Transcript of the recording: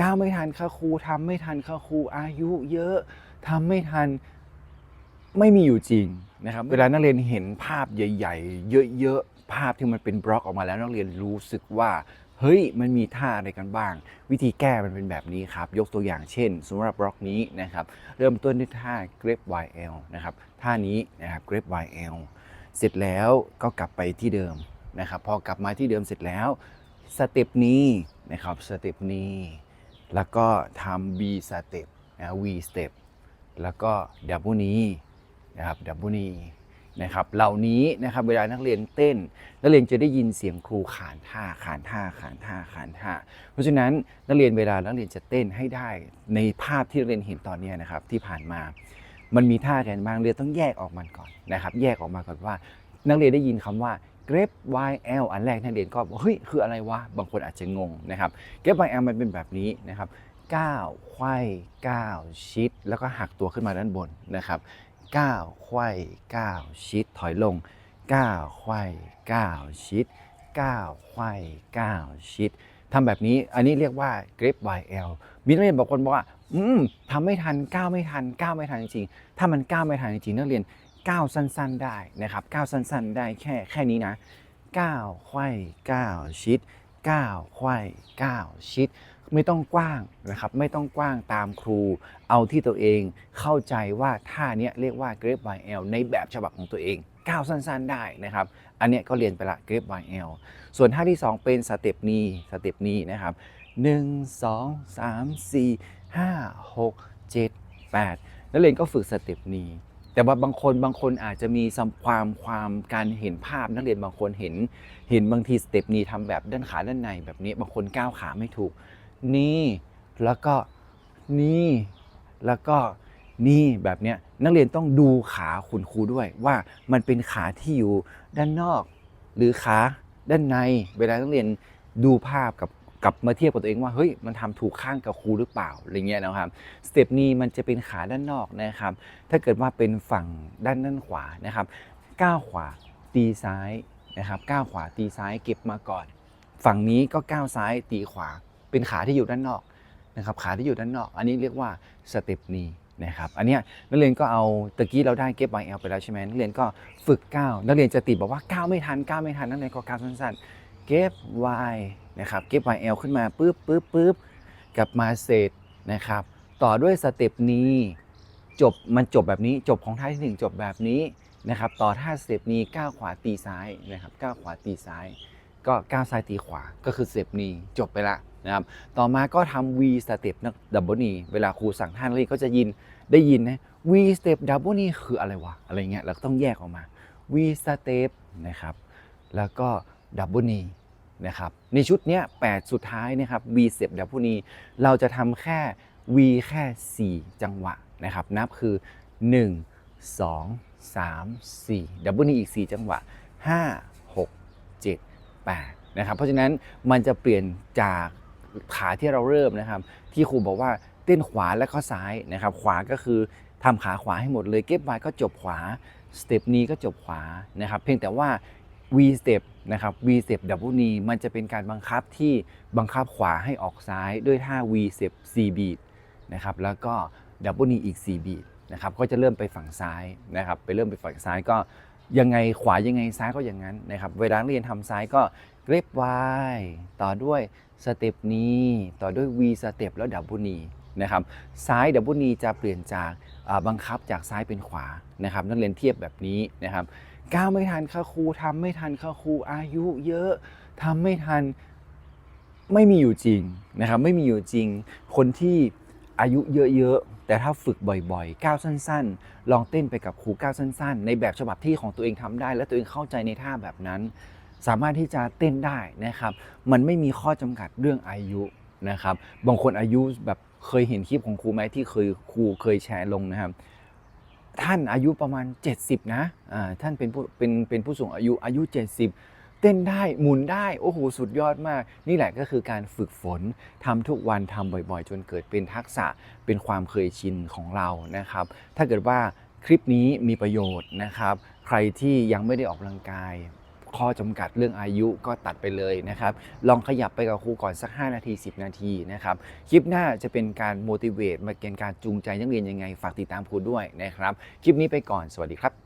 ก้าวไม่ทันค่ะครูทำไม่ทันค่ะครูอายุเยอะทำไม่ทันไม่มีอยู่จริงนะครับ เวลานักเรียนเห็นภาพใหญ่ ๆ เยอะๆภาพที่มันเป็นบล็อกออกมาแล้วนักเรียนรู้สึกว่าเฮ้ยมันมีท่าอะไรกันบ้าง วิธีแก้มันเป็นแบบนี้ครับ ยกตัวอย่างเช่นสำหรับบล็อกนี้นะครับ เริ่มต้นด้วยท่า grab YL นะครับท่านี้นะครับ grab YL เสร็จแล้วก็กลับไปที่เดิมนะครับ พอกลับมาที่เดิมเสร็จแล้วสเต็ปนี้นะครับสเต็ปนี้ แล้วก็ทำ B สเต็ปนะ V สเต็ปแล้วก็ดับเบิลนีนะครับดับเบิลนีนะครับเหล่านี้นะครับเวลานักเรียนเต้น นักเรียนจะได้ยินเสียงครูขานท่าขานท่าขานท่าขานท่า เพราะฉะนั้นนักเรียนเวลานักเรียนจะเต้นให้ได้ในภาพที่นักเรียนเห็นตอนนี้นะครับที่ผ่านมา มันมีท่ากันบ้างเรียนต้องแยกออกมันก่อนนะครับ แยกออกมาก่อนว่า นักเรียนได้ยินคำว่า grep yl อันแรกนักเรียนก็บอกเฮ้ยคืออะไรวะ บางคนอาจจะงงนะครับ grep yl มันเป็นแบบนี้นะครับก้าวไขว้ก้าวชิด แล้วก็หักตัวขึ้นมาด้านบนนะครับก้าวไขว้ก้าวชิดถอยลงก้าวไขว้ก้าวชิดก้าวไขว้ก้าวชิดทำแบบนี้อันนี้เรียกว่า grep yl มีนักเรียนบางคนบอกว่า อืมทำไม่ทันก้าวไม่ทันก้าวไม่ทันจริงๆถ้ามันก้าวไม่ทันจริงๆนักเรียน ก้าวสั้นๆได้นะครับก้าวสั้นๆได้แค่แค่นี้นะก้าวไขว้ก้าวชิดก้าวไขว้ก้าวชิด ไม่ต้องกว้างนะครับไม่ต้องกว้างตามครู เอาที่ตัวเองเข้าใจว่าท่าเนี้ยเรียกว่า grep YL ในแบบฉบับของตัวเองก้าวสั้นๆได้นะครับ อันเนี้ยก็เรียนไปละ grep YL ส่วนท่าที่ 2 เป็นสเต็ปนี้สเต็ปนี้นะครับ 1 2 3 4 5 6 7 8 นักเรียนก็ฝึกสเต็ปนี้ แต่ว่าบางคนบางคนอาจจะมีความความการเห็นภาพนักเรียนบางคนเห็น เห็นบางทีสเต็ปนี้ทำแบบด้านขาด้านในแบบนี้บางคนก้าวขาไม่ถูก นี่แล้วก็นี่แล้วก็นี่แบบเนี้ยนักเรียนต้องดูขาคุณครูด้วยว่ามันเป็นขาที่อยู่ด้านนอก หรือขาด้านในเวลานักเรียนดูภาพกับ กลับมาเทียบกับตัวเองว่าเฮ้ยมันทำถูกข้างกับครูหรือเปล่าอะไรเงี้ยนะครับสเต็ปนี้มันจะเป็นขาด้านนอกนะครับ ถ้าเกิดว่าเป็นฝั่งด้านด้านขวานะครับก้าวขวาตีซ้ายนะครับก้าวขวาตีซ้ายเก็บมาก่อน ฝั่งนี้ก็ก้าวซ้ายตีขวา เป็นขาที่อยู่ด้านนอกนะครับขาที่อยู่ด้านนอก อันนี้เรียกว่าสเต็ปนี้นะครับอันนี้นักเรียนก็เอาตะกี้เราได้เก็บไวเอลไปแล้วใช่ไหมนักเรียนก็ฝึกก้าวนักเรียนจะติดบอกว่าก้าวไม่ทันก้าวไม่ทันนักเรียนก็ก้าวสั้นๆ เก็บไวนะครับเก็บไวเอลขึ้นมาปุ๊บปุ๊บปุ๊บกลับมาเสร็จนะครับ ต่อด้วยสเต็ปนี้จบมันจบแบบนี้จบของท่าที่หนึ่งจบแบบนี้นะครับต่อท่าสเต็ปนี้ก้าวขวาตีซ้ายนะครับก้าวขวาตีซ้าย ก็ก้าวซ้ายตีขวาก็คือสเต็ปนี้จบไปละนะครับต่อมาก็ทำ V สเต็ปนะดับเบิลนีเวลาครูสั่งท่านเลยก็จะยินได้ยินนะ V สเต็ปดับเบิลนีคืออะไรวะอะไรเงี้ยเราต้องแยกออกมา V สเต็ปนะครับแล้วก็ดับเบิลนี นะครับในชุดนี้ย8สุดท้ายนะครับ V สเต็ปดับเบิลนีเราจะทำแค่ V แค่ 4 จังหวะนะครับ นับคือ 1 2 3 4ดับเบิลนีอีก 4 จังหวะ 5 6 7 8นะครับเพราะฉะนั้นมันจะเปลี่ยนจากขาที่เราเริ่มนะครับ ที่ครูบอกว่าเต้นขวาและก็ซ้ายนะครับ ขวาก็คือทำขาขวาให้หมดเลยเก็บไว้ก็จบขวาสเต็ปนี้ก็จบขวานะครับ เพียงแต่ว่า V step นะครับ V step double knee มันจะเป็นการบังคับที่บังคับขวาให้ออกซ้ายด้วยท่า V step C beat นะครับแล้วก็ double knee อีก C beat นะครับก็จะเริ่มไปฝั่งซ้ายนะครับไปเริ่มไปฝั่งซ้ายก็ยังไงขวายังไงซ้ายก็อย่างนั้นนะครับเวลาเรียนทำซ้ายก็เกรฟไวต่อด้วยสเต็ปนี้ต่อด้วย V สเต็ปแล้วดับเบิลนีนะครับซ้ายดับเบิลนีจะเปลี่ยนจากบังคับจากซ้ายเป็นขวานะครับนักเรียนเทียบแบบนี้นะครับ ก้าวไม่ทันค่ะครูทำไม่ทันค่ะครูอายุเยอะทำไม่ทันไม่มีอยู่จริงนะครับไม่มีอยู่จริง คนที่อายุเยอะๆแต่ถ้าฝึกบ่อยๆ ก้าวสั้น ๆ ลองเต้นไปกับครูก้าวสั้น ๆ ในแบบฉบับที่ของตัวเองทำได้ และตัวเองเข้าใจในท่าแบบนั้น สามารถที่จะเต้นได้นะครับ มันไม่มีข้อจำกัดเรื่องอายุนะครับ บางคนอายุแบบเคยเห็นคลิปของครูไหมที่เคยครูเคยแชร์ลงนะครับ ท่านอายุประมาณ 70 นะอ่าท่านเป็นผู้เป็นเป็นผู้สูงอายุอายุ 70 เต้นได้หมุนได้โอ้โหสุดยอดมาก นี่แหละก็คือการฝึกฝนทำทุกวันทำบ่อยๆ จนเกิดเป็นทักษะเป็นความเคยชินของเรานะครับ ถ้าเกิดว่าคลิปนี้มีประโยชน์นะครับ ใครที่ยังไม่ได้ออกกำลังกาย ข้อจำกัดเรื่องอายุก็ตัดไปเลยนะครับ ลองขยับไปกับครูก่อนสัก 5 นาที 10 นาทีนะครับ คลิปหน้าจะเป็นการ motivate มาเกณฑ์การจูงใจนักเรียนยังไง ฝากติดตามครูด้วยนะครับ คลิปนี้ไปก่อน สวัสดีครับ